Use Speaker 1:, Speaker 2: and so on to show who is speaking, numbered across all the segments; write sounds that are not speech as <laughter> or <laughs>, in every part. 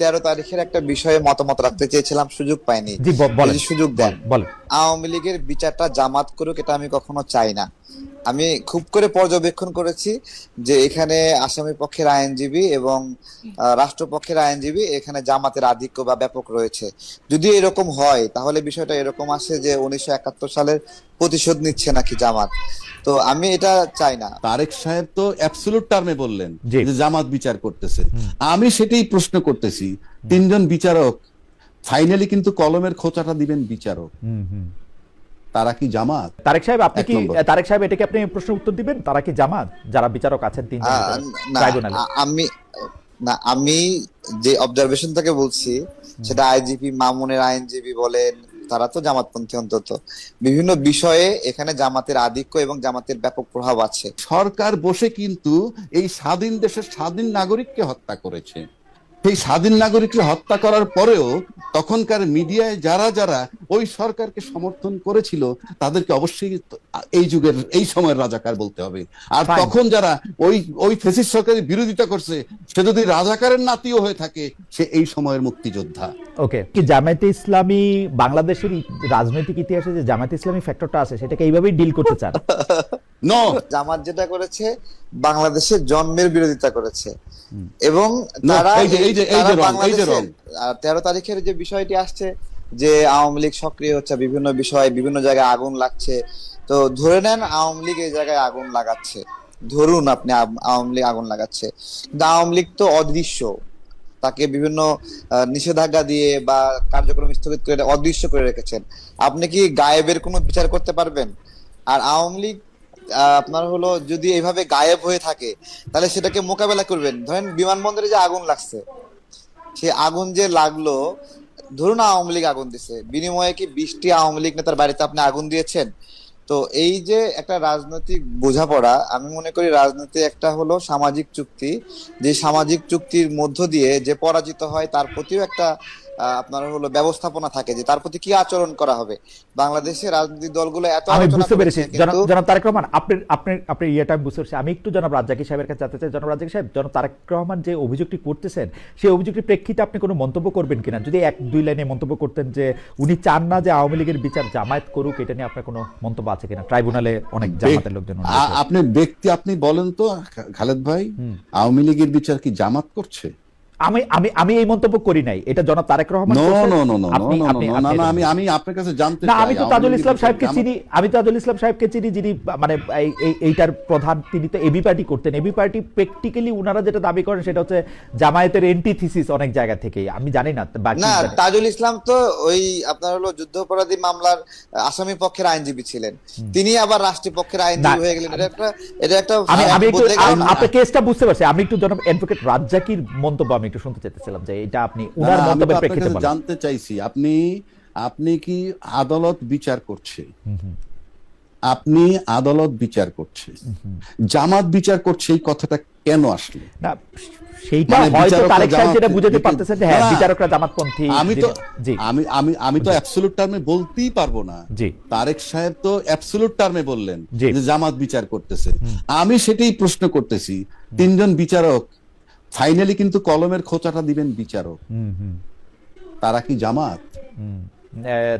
Speaker 1: তেরো তারিখের একটা বিষয়ে মতামত রাখতে চেয়েছিলাম সুযোগ পাইনি। সুযোগ দেন। আওয়ামী লীগের বিচারটা জামাত করুক এটা আমি কখনো চাই না। আমি খুব করে পর্যবেক্ষণ করেছি যে এখানে আসামি পক্ষের আইনজীবী এবং রাষ্ট্রপক্ষের আইনজীবী এখানে জামাতের আধিক্য বা ব্যাপক রয়েছে। যদি এরকম হয় তাহলে বিষয়টা এরকম আসে যে উনিশশো একাত্তর সালের প্রতিশোধ নিচ্ছে নাকি জামাত। তো আমি এটা চাই না।
Speaker 2: তারেক সাহেব তো অ্যাবসলুট টার্মে বললেন। যে জামাত বিচার করতেছে। আমি সেটাই প্রশ্ন করতেছি তিনজন বিচারক ফাইনালি কিন্তু কলমের খোঁচাটা দিবেন বিচারক।
Speaker 3: হুম, হুম।
Speaker 2: তারা কি জামাত?
Speaker 3: তারেক সাহেব আপনি কি তারেক সাহেব এটাকে আপনি প্রশ্ন উত্তর দিবেন? তারা কি জামাত? যারা বিচারক আছেন তিন
Speaker 1: আমি না আমি যে অবজারভেশন থেকে বলছি সেটা আইজিপি মামুনের আইনজীবী বলেন তারা তো জামাতপন্থী অন্তত। বিভিন্ন বিষয়ে এখানে জামাতের আধিক্য এবং জামাতের ব্যাপক প্রভাব আছে।
Speaker 2: সরকার বসে কিন্তু এই স্বাধীন দেশের স্বাধীন নাগরিককে হত্যা করেছে। সেই স্বাধীন নাগরিককে হত্যা করার পরেও তখনকার মিডিয়ায় যারা যারা ওই সরকারকে সমর্থন করেছিল তাদেরকে অবশ্যই এই যুগের এই সময়ের রাজাকার বলতে হবে। আর তখন যারা ওই ওই ফেসিস সরকারের বিরোধিতা করছে সে যদি রাজাকারের নাতিও হয়ে থাকে সে এই সময়ের মুক্তিযোদ্ধা।
Speaker 3: ওকে কি জামায়াতে ইসলামী বাংলাদেশের রাজনৈতিক ইতিহাসে যে জামায়াতে ইসলামী ফ্যাক্টরটা আছে সেটাকে এইভাবেই ডিল করতে চান? <laughs>
Speaker 2: নো
Speaker 1: জামাত যেটা করেছে বাংলাদেশের জন্মের বিরোধিতা করেছে। এবং তারা তারা তারিখের যে বিষয়টি আসছে যে আওয়ামী লীগ সক্রিয় হচ্ছে বিভিন্ন বিষয়ে বিভিন্ন জায়গায় আগুন লাগছে। তো ধরে নেন আওয়ামী লীগ এই জায়গায় আগুন লাগাচ্ছে। ধরুন আপনি আওয়ামী লীগ আগুন লাগাচ্ছে। কিন্তু আওয়ামী লীগ তো অদৃশ্য। তাকে বিভিন্ন নিষেধাজ্ঞা দিয়ে বা কার্যক্রম স্থগিত করে অদৃশ্য করে রেখেছেন। আপনি কি গায়েবের কোনো বিচার করতে পারবেন? আর আওয়ামী লীগ আপনার হলো যদি এইভাবে গায়েব হয়ে থাকে, তাহলে সেটাকে মোকাবেলা করবেন। ধরেন বিমানবন্দরে যে আগুন লাগছে সে আগুন যে লাগল, ধরুন আওয়ামী লীগ আগুন দিছে, বিনিময়ে কি বৃষ্টি আওয়ামী লীগ নেতার বাড়িতে আপনি আগুন দিয়েছেন? তো এই যে একটা রাজনৈতিক বোঝাপড়া, আমি মনে করি রাজনীতি একটা হলো সামাজিক চুক্তি, যে সামাজিক চুক্তির মধ্য দিয়ে যে পরাজিত হয়, তার প্রতিও একটা আপনার হলো ব্যবস্থাপনা থাকে যে তার প্রতি কি আচরণ করা হবে? বাংলাদেশের রাজনৈতিক দলগুলো এত
Speaker 3: আমি বুঝতে পেরেছি। জনাব তারেক রহমান আপনি আপনি আপনি ইয়েটা আমি বুঝতে পেরেছি। আমি একটু জনাব রাজ্জাকি সাহেবের কাছে জানতে চাই। জনাব রাজ্জাকি সাহেব জনাব তারেক রহমান যে অভিযোগটি করতেছেন সেই অভিযোগটির প্রেক্ষিতে আপনি কোনো মন্তব্য করবেন কিনা? যদি এক দুই লাইনে মন্তব্য করতেন যে উনি চান না যে আওয়ামী লীগের বিচার জামায়াত করুক এটা নিয়ে আপনার কোনো মন্তব্য আছে কিনা? ট্রাইব্যুনালে অনেক জামাতের লোকজন
Speaker 2: আপনি ব্যক্তি আপনি বলেন তো খালেদ ভাই আওয়ামী লীগের বিচার কি জামাত করছে?
Speaker 3: আমি আমি আমি এই মন্তব্য করি নাই। এটা জনাব Tarique Rahman
Speaker 2: no. No no no
Speaker 3: আপনি আপনি
Speaker 2: না না আমি আমি আপনার কাছে জানতে
Speaker 3: না আমি তো তাজুল ইসলাম সাহেবকে চিনি আমি তাজুল ইসলাম সাহেবকে চিনি যিনি মানে এই- এই- এইটার প্রধান তিনি তো এবি পার্টি করতেন। এবি পার্টি প্র্যাকটিক্যালি উনারা যেটা দাবি করেন সেটা হচ্ছে জামায়াতের এন্টিথিসিস অনেক জায়গা থেকেই আমি জানি না বাকি
Speaker 1: না তাজুল ইসলাম তো ওই আপনার হলো যুদ্ধাপরাধী মামলার আসামি পক্ষের আইনজীবী ছিলেন। তিনি আবার রাষ্ট্রীয় পক্ষের আইনজীবী হয়ে গেলেন। এটা একটা এটা একটা
Speaker 3: আমি আমি একটু
Speaker 1: বদলে গেল
Speaker 3: আম-
Speaker 1: না?
Speaker 3: আপনার কেসটা বুঝতে পারছি আমি একটু জনাব অ্যাডভোকেট রাজ্জাকির মন্তব্য আমি একটু শুনতে চাইতেছিলাম যে এটা আপনি উনার
Speaker 2: আমি তো
Speaker 3: মন্তব্যের প্রেক্ষিতে বলেন।
Speaker 2: জানতে চাইছি আপনি আপনি কি আদালত বিচার করছে? আপনি আদালত বিচার করছে। জামাত বিচার করছে এই কথাটা কেন আসলো?
Speaker 3: না সেইটা
Speaker 2: মানে
Speaker 3: হয়তো তারেক সাহেব যেটা বুঝাতে পারতেছেন যে হ্যাঁ বিচারকরা জামাতপন্থী
Speaker 2: আমি তো
Speaker 3: জি।
Speaker 2: আমি আমি আমি তো অ্যাবসলুট টার্মে বলতেই পারব না।
Speaker 3: জি।
Speaker 2: তারেক সাহেব তো অ্যাবসলুট টার্মে বললেন। যে জামাত বিচার করতেছে। আমি সেটাই প্রশ্ন করতেছি। তিনজন বিচারক ফাইনালি কিন্তু কলমের খোঁচাটা দিবেন বিচারক। তারা কি জামাত?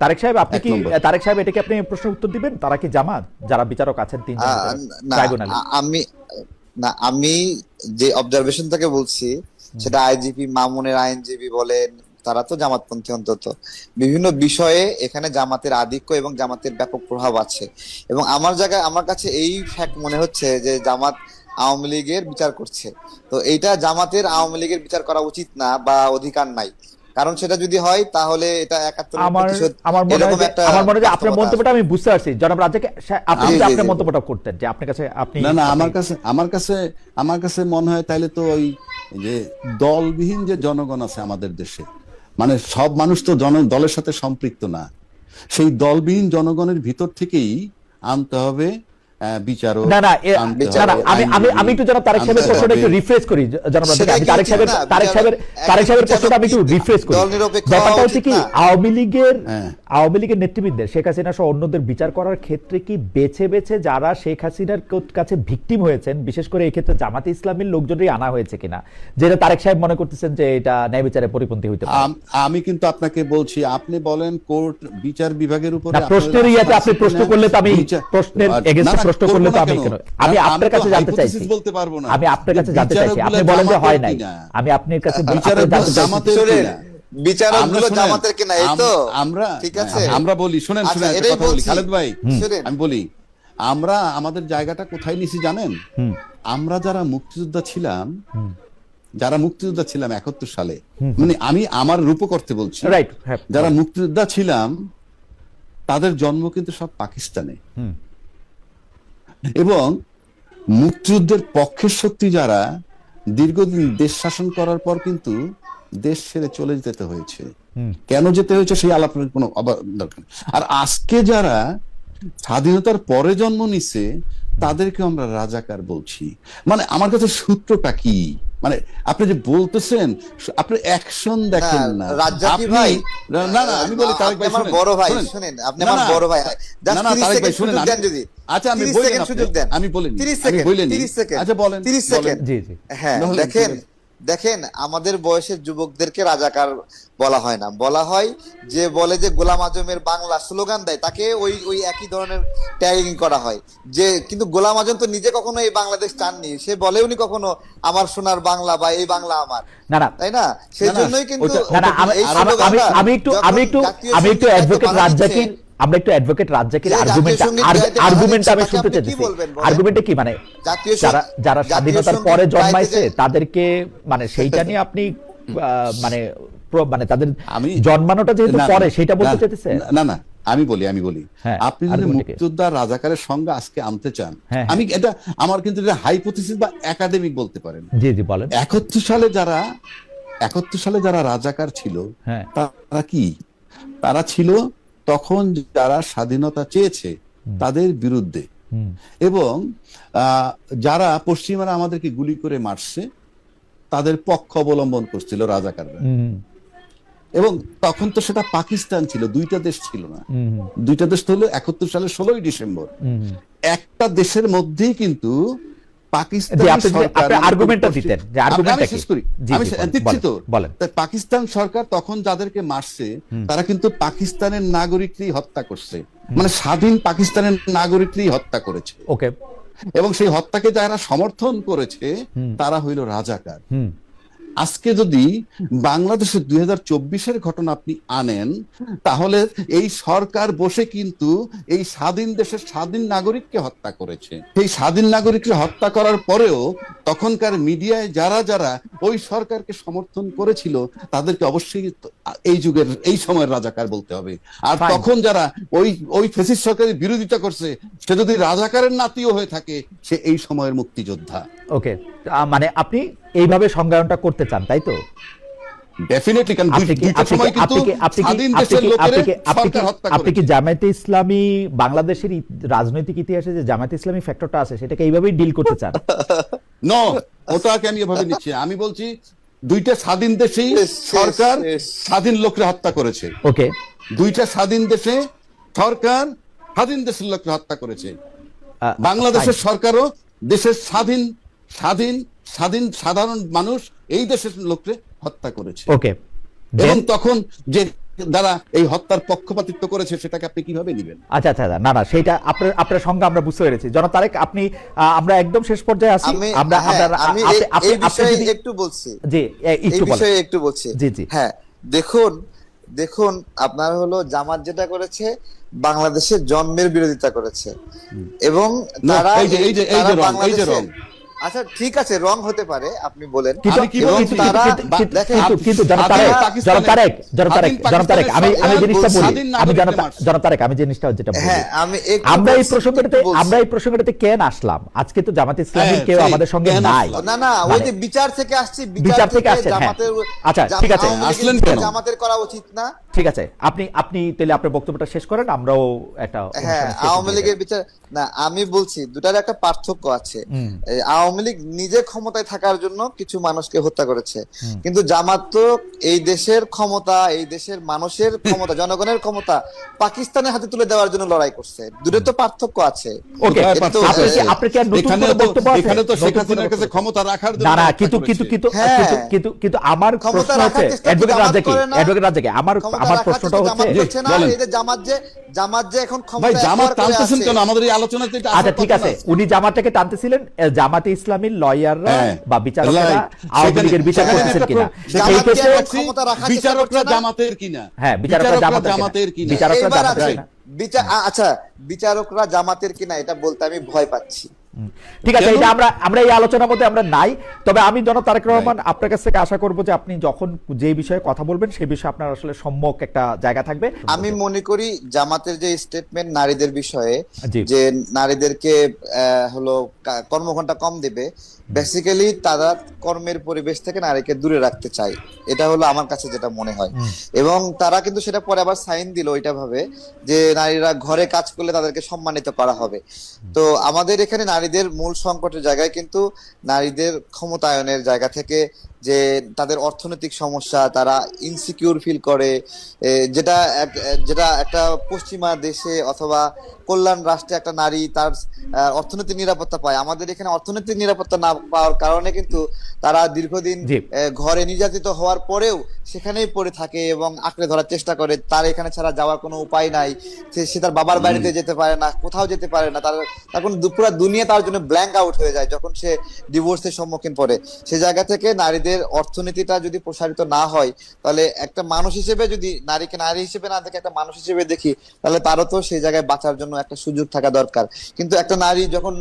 Speaker 3: তারেক সাহেব আপনি কি তারেক সাহেব এটাকে আপনি প্রশ্ন উত্তর দিবেন? তারা কি জামাত? যারা বিচারক আছেন তিন
Speaker 1: আমি না আমি যে অবজারভেশন থেকে বলছি সেটা আইজিপি মামুনের আইনজীবী বলেন তারা তো জামাতপন্থী অন্তত। বিভিন্ন বিষয়ে এখানে জামাতের আধিক্য এবং জামাতের ব্যাপক প্রভাব আছে। এবং আমার জায়গায় আমার কাছে এই ফ্যাক্ট মনে হচ্ছে যে জামাত আওয়ামী লীগের বিচার করছে। তো এইটা জামাতের আওয়ামী লীগের বিচার করা উচিত না বা অধিকার নাই। কারণ সেটা যদি হয় তাহলে এটা একাত্তর
Speaker 3: আমার আমার মনে হয় আমার মনে হয় আপনার মন্তব্যটা আমি বুঝতে পারছি। জনাব রাজ্জাকে সা- আপনি যদি আপনার মন্তব্যটা করতেন যে আপনার কাছে আপনি
Speaker 2: না না আমার কাছে আমার কাছে আমার কাছে মনে হয় তাইলে তো ওই যে দলবিহীন যে জনগণ আছে আমাদের দেশে মানে সব মানুষ তো জন দলের সাথে সম্পৃক্ত না। সেই দলবিহীন জনগণের ভিতর থেকেই আনতে হবে বিচারক
Speaker 3: না না এ-
Speaker 2: আনতে
Speaker 3: না, না,
Speaker 2: হবে
Speaker 3: আমি আমি আমি একটু জনাব তারেক সাহেবের প্রশ্নটা একটু রিফ্রেশ করি জনাব আমি তারেক সাহেবের তারেক সাহেবের তারেক সাহেবের প্রশ্নটা আমি একটু রিফ্রেশ করি। ব্যাপারটা হচ্ছে কি আওয়ামী লীগের
Speaker 2: হ্যাঁ।
Speaker 3: আওয়ামী লীগের নেতৃবৃন্দের শেখ হাসিনা সহ অন্যদের বিচার করার ক্ষেত্রে কি বেছে বেছে যারা শেখ হাসিনার কাছে ভিকটিম হয়েছেন বিশেষ করে এই ক্ষেত্রে জামাতে ইসলামের লোকজনই আনা হয়েছে কিনা? যেটা তারেক সাহেব মনে করতেছেন যে এটা ন্যায় বিচারে পরিপন্থী হইতে পারে।
Speaker 2: আমি কিন্তু আপনাকে বলছি আপনি বলেন কোর্ট বিচার বিভাগের উপরে
Speaker 3: প্রশ্নের ইয়াতে আপনি প্রশ্ন করলে তো আমি প্রশ্নের
Speaker 2: না,
Speaker 3: প্রশ্ন করলে তো আমি
Speaker 2: কেন?
Speaker 3: আমি আপনার কাছে জানতে চাইছি।
Speaker 2: বলতে পারব না।
Speaker 3: আমি আপনার কাছে জানতে চাইছি। আপনি বলেন যে হয় নাই। আমি আপনার কাছে
Speaker 2: বিচারকগুলো
Speaker 3: জানতে চাইছি।
Speaker 2: জামাতের কিনা?
Speaker 1: এই তো।
Speaker 2: আমরা
Speaker 1: ঠিক আছে?
Speaker 2: হ্যাঁ, আমরা বলি শুনেন
Speaker 1: আচ্ছা,
Speaker 2: শুনেন কথা বলি। খালেদ ভাই আমি বলি আমরা আমাদের জায়গাটা কোথায় নিছি জানেন? আমরা যারা মুক্তিযোদ্ধা ছিলাম যারা মুক্তিযোদ্ধা ছিলাম একাত্তর সালে মানে আমি আমার রূপকর্তে বলছি
Speaker 3: রাইট হ্যাঁ।
Speaker 2: যারা মুক্তিযোদ্ধা ছিলাম তাদের জন্ম কিন্তু সব পাকিস্তানে। এবং মুক্তিযুদ্ধের পক্ষের শক্তি যারা দীর্ঘদিন দেশ শাসন করার পর কিন্তু দেশ ছেড়ে চলে যেতে হয়েছে। কেন যেতে হয়েছে সেই আলাপের কোনো দরকার। আর আজকে যারা স্বাধীনতার পরে জন্ম নিছে তাদেরকে আমরা রাজাকার বলছি। মানে আমার কাছে সূত্রটা কি? মানে আপনি যে বলতেছেন আপনি অ্যাকশন দেখেন না
Speaker 1: রাজ্জাকি ভাই
Speaker 2: না না আমি বলি তারেক ভাই
Speaker 1: আমার
Speaker 2: শুনেন,
Speaker 1: বড় ভাই
Speaker 2: শুনেন।
Speaker 1: আপনি আমার বড় ভাই
Speaker 2: না, না,
Speaker 1: 30
Speaker 2: তারেক ভাই, শুনেন,
Speaker 1: যদি
Speaker 2: আচ্ছা, আমি
Speaker 1: 30
Speaker 2: বললেন আপনি।
Speaker 1: সুযোগ দেন
Speaker 2: আমি বলিনি,
Speaker 1: 30
Speaker 2: আমি
Speaker 1: সেকেন্ড
Speaker 2: বলিনি।
Speaker 1: 30 সেকেন্ড
Speaker 2: আচ্ছা, বলেন,
Speaker 1: 30
Speaker 2: বলেন।
Speaker 1: সেকেন্ড
Speaker 3: জি জি
Speaker 1: হ্যাঁ দেখেন। দেখেন আমাদের বয়সের যুবকদেরকে রাজাকার বলা হয় না। বলা হয় যে বলে যে গোলাম আজমের বাংলা স্লোগান দেয় তাকে ওই ওই একই ধরনের ট্যাগিং করা হয়। যে কিন্তু গোলাম আজম তো নিজে কখনো এই বাংলাদেশ চাননি। সে বলে উনি কখনো আমার সোনার বাংলা বা এই বাংলা আমার।
Speaker 3: না না।
Speaker 1: তাই না? সেই জন্যই কিন্তু
Speaker 3: আমি একটু আমি একটু আমি একটু অ্যাডভোকেট রাজ্জাকির আমরা একটু অ্যাডভোকেট রাজ্জাকির
Speaker 1: যে জাতীয়
Speaker 3: আর্গুমেন্ট
Speaker 1: সংগীত
Speaker 3: আর্গুমেন্ট আমি শুনতে চাইছি আর্গুমেন্টে কি? মানে যারা যারা স্বাধীনতার পরে জন্মাইছে তাদেরকে মানে সেইটা নিয়ে আপনি আহ, মানে মানে তাদের
Speaker 2: আমি
Speaker 3: জন্মানোটা যেহেতু পরে সেটা বলতে
Speaker 2: না,
Speaker 3: চাইতেছেন
Speaker 2: না না আমি বলি আমি বলি।
Speaker 3: হ্যাঁ,
Speaker 2: আপনি যদি
Speaker 3: argument কি?
Speaker 2: মুক্তিযোদ্ধা রাজাকারের সঙ্গে আজকে আনতে চান
Speaker 3: হ্যাঁ,
Speaker 2: আমি এটা আমার কিন্তু এটা হাইপোথিসিস বা একাডেমিক বলতে পারেন।
Speaker 3: জি জি বলেন।
Speaker 2: একাত্তর সালে যারা একাত্তর সালে যারা রাজাকার ছিল
Speaker 3: হ্যাঁ।
Speaker 2: তারা কি? তারা ছিল তখন যারা স্বাধীনতা চেয়েছে তাদের বিরুদ্ধে। এবং যারা পশ্চিমারা আমাদেরকে গুলি করে মারছে তাদের পক্ষ অবলম্বন করছিল রাজাকাররা এবং তখন তো সেটা পাকিস্তান ছিল দুইটা দেশ ছিল না। দুইটা দেশ তো হলো একাত্তর সালের ষোলোই ডিসেম্বর। একটা দেশের মধ্যেই কিন্তু পাকিস্তান সরকার তখন যাদেরকে মারছে তারা কিন্তু পাকিস্তানের নাগরিককেই হত্যা করছে। মানে স্বাধীন পাকিস্তানের নাগরিককেই হত্যা করেছে।
Speaker 3: ওকে।
Speaker 2: এবং সেই হত্যাকে যারা সমর্থন করেছে তারা হইল রাজাকার। আজকে যদি বাংলাদেশের দুই হাজার চব্বিশের ঘটনা আপনি আনেন তাহলে এই সরকার বসে কিন্তু এই স্বাধীন দেশের স্বাধীন নাগরিককে হত্যা করেছে। এই স্বাধীন নাগরিককে হত্যা করার পরেও তখনকার মিডিয়ায় যারা যারা ওই সরকারকে সমর্থন করেছিল তাদেরকে অবশ্যই এই যুগের এই সময়ের রাজাকার বলতে হবে। আর তখন যারা ওই ওই ফেসিস সরকারের বিরোধিতা করছে সে যদি রাজাকারের নাতিও হয়ে থাকে সে এই সময়ের মুক্তিযোদ্ধা।
Speaker 3: ওকে মানে আপনি এইভাবে সংজ্ঞায়নটা করতে চান তাই তো?
Speaker 2: ডেফিনেটলি কারণ দুইটা সময় কিন্তু
Speaker 3: আপনি কি আপনি কি
Speaker 2: স্বাধীন
Speaker 3: আপনি
Speaker 2: দেশের
Speaker 3: কি আপনি কি। জামায়াতে ইসলামী বাংলাদেশের রাজনৈতিক ইতিহাসে যে জামায়াতে ইসলামী ফ্যাক্টরটা আছে সেটাকে এইভাবেই ডিল করতে চান? <laughs>
Speaker 2: নো ওটাকে আমি এভাবে নিচ্ছি আমি বলছি দুইটা স্বাধীন দেশেই সরকার স্বাধীন লোকরা হত্যা করেছে।
Speaker 3: ওকে
Speaker 2: দুইটা স্বাধীন দেশে সরকার স্বাধীন দেশের লোকরা হত্যা করেছে।
Speaker 3: আহ,
Speaker 2: বাংলাদেশের সরকারও দেশের স্বাধীন স্বাধীন স্বাধীন সাধারণ মানুষ এই দেশের লোককে হত্যা করেছে।
Speaker 3: ওকে।
Speaker 2: এবং তখন যে যারা এই হত্যার পক্ষপাতিত্ব করেছে সেটাকে আপনি কীভাবে নেবেন?
Speaker 3: আচ্ছা আচ্ছা আচ্ছা। না না সেটা আপনার আপনার সংজ্ঞা আমরা বুঝতে পেরেছি। জন তারেক আপনি আমরা একদম শেষ পর্যায়ে আছি। আমরা
Speaker 1: হ্যাঁ, আমি
Speaker 3: আপনি আপনি
Speaker 1: বিষয়ে একটু বলছি।
Speaker 3: জি
Speaker 1: এই
Speaker 3: একটু
Speaker 1: বিষয়ে একটু বলছি।
Speaker 3: জি, জি।
Speaker 1: হ্যাঁ দেখুন দেখুন আপনার হলো জামাত যেটা করেছে বাংলাদেশের জন্মের বিরোধিতা করেছে। এবং তারা
Speaker 2: এই যে- এই যে- এই যে রং, এই যে রং।
Speaker 1: আচ্ছা ঠিক আছে রং হতে পারে আপনি বলেন।
Speaker 3: কিন্তু
Speaker 2: আমি
Speaker 3: আমি আমি জিনিসটা বলি আমি তারেক আমি জিনিসটা যেটা বলি।
Speaker 1: হ্যাঁ আমি
Speaker 3: আমরা এই প্রসঙ্গটাতে আমরা এই প্রসঙ্গটাতে কেন আসলাম? আজকে তো জামাত
Speaker 2: হ্যাঁ,
Speaker 3: কেউ আমাদের সঙ্গে নাই।
Speaker 1: না না ওই
Speaker 3: মানে-
Speaker 1: যে বিচার থেকে আসছি
Speaker 3: বিচার থেকে আসছেন, হ্যাঁ। আচ্ছা, ঠিক আছে।
Speaker 2: আসলেন কেন?
Speaker 1: জামাতের করা উচিত না।
Speaker 3: ঠিক আছে আপনি আপনি তাহলে আপনার বক্তব্যটা শেষ করেন আমরাও একটা
Speaker 1: হ্যাঁ আওয়ামী লীগের বিচার না আমি বলছি দুটার একটা পার্থক্য আছে। আওয়ামী আওয়ামী লীগ নিজে ক্ষমতায় থাকার জন্য কিছু মানুষকে হত্যা করেছে। কিন্তু জামাত তো এই দেশের ক্ষমতা এই দেশের মানুষের ক্ষমতা <laughs> জনগণের ক্ষমতা পাকিস্তানের হাতে তুলে দেওয়ার জন্য লড়াই করছে। দূরে তো পার্থক্য আছে।
Speaker 3: আমার প্রশ্নটা হচ্ছে
Speaker 1: জামাত যে জামাত যে এখন ক্ষমতা
Speaker 2: ভাই জামাত টানতেছেন কেন? আমাদের এই আলোচনাতে
Speaker 3: আচ্ছা ঠিক আছে। উনি জামাতটাকে টানতেছিলেন জামাতে ইসলামীর লয়াররা
Speaker 2: হ্যাঁ,
Speaker 3: বা বিচারকরা. আওয়ামী লীগের বিচার করতেছেন কিনা সেই ক্ষেত্রে
Speaker 2: বিচারকরা জামাতের কিনা
Speaker 3: হ্যাঁ, বিচারকরা জামাতের কিনা?
Speaker 2: জামাতের কিনা
Speaker 3: বিচারকরা জামাতের কিনা?
Speaker 1: বিচার আচ্ছা বিচারকরা জামাতের কিনা এটা বলতে আমি ভয় পাচ্ছি।
Speaker 3: ঠিক আছে? এটা আমরা আমরা এই আলোচনার মধ্যে আমরা নাই। তবে আমি জন তারেক রহমান আপনার কাছ থেকে আশা করব যে আপনি যখন যে বিষয়ে কথা বলবেন সেই বিষয়ে আপনার আসলে সম্যক একটা জায়গা থাকবে।
Speaker 1: আমি মনে করি জামাতের যে স্টেটমেন্ট নারীদের বিষয়ে যে নারীদেরকে হলো কর্মঘন্টা কম দেবে বেসিক্যালি তারা কর্মের পরিবেশ থেকে নারীকে দূরে রাখতে চায়। এটা হলো আমার কাছে যেটা মনে হয়। এবং তারা কিন্তু সেটা পরে আবার সাইন দিল ওইটা ভাবে যে নারীরা ঘরে কাজ করলে তাদেরকে সম্মানিত করা হবে। তো আমাদের এখানে নারীদের মূল সংকটের জায়গায় কিন্তু নারীদের ক্ষমতায়নের জায়গা থেকে যে তাদের অর্থনৈতিক সমস্যা তারা ইনসিকিউর ফিল করে যেটা যেটা একটা পশ্চিমা দেশে অথবা কল্যাণ রাষ্ট্রে একটা নারী তার অর্থনৈতিক নিরাপত্তা পায়। আমাদের এখানে অর্থনৈতিক নিরাপত্তা না পাওয়ার কারণে কিন্তু তারা দীর্ঘদিন ঘরে নির্যাতিত হওয়ার পরেও সেখানেই পড়ে থাকে এবং আঁকড়ে ধরার চেষ্টা করে। তার এখানে ছাড়া যাওয়ার কোনো উপায় নাই। সে সে তার বাবার বাড়িতে যেতে পারে না কোথাও যেতে পারে না। তার তার কোনো পুরো দুনিয়া তার জন্য ব্ল্যাঙ্ক আউট হয়ে যায় যখন সে ডিভোর্সের সম্মুখীন পড়ে। সে জায়গা থেকে নারীদের অর্থনীতিটা যদি প্রসারিত না হয় তাহলে একটা মানুষ হিসেবে যদি নারীকে নারী হিসেবে না দেখে একটা মানুষ হিসেবে দেখি তাহলে তারও তো সেই জায়গায় বাঁচার জন্য একটা সুযোগ থাকা দরকার। কিন্তু একটা নারী যখন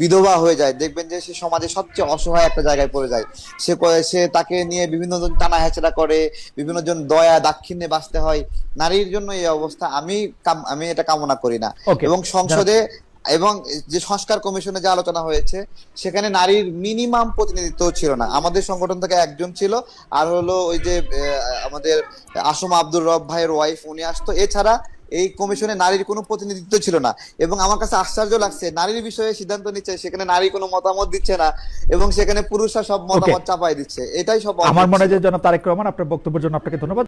Speaker 1: বিধবা হয়ে যায় দেখবেন যে সে সমাজে সবচেয়ে অসহায় একটা জায়গায় পড়ে যায়। সে সে তাকে নিয়ে বিভিন্ন জন টানা হেঁচড়া করে বিভিন্ন জন দয়া দাক্ষিণ্যে বাঁচতে হয়। নারীর জন্য এই অবস্থা আমি আমি এটা কামনা করি না। এবং সংসদে এবং যে সংস্কার কমিশনে যে আলোচনা হয়েছে সেখানে নারীর মিনিমাম প্রতিনিধিত্ব ছিল না। আমাদের সংগঠন থেকে একজন ছিল আর হলো ওই যে আমাদের আসম আব্দুর রব ভাইয়ের ওয়াইফ উনি আসতো। এছাড়া এই কমিশনে নারীর কোনো প্রতিনিধিত্ব ছিল না। এবং আমার কাছে আশ্চর্য লাগছে নারীর বিষয়ে সিদ্ধান্ত নিচ্ছে সেখানে নারী কোনো মতামত দিচ্ছে না এবং সেখানে পুরুষরা সব মতামত চাপাই দিচ্ছে। এটাই সব
Speaker 3: আমার মনে হয়। যে জনাব তারেক রহমান আপনার বক্তব্যের জন্য আপনাকে ধন্যবাদ।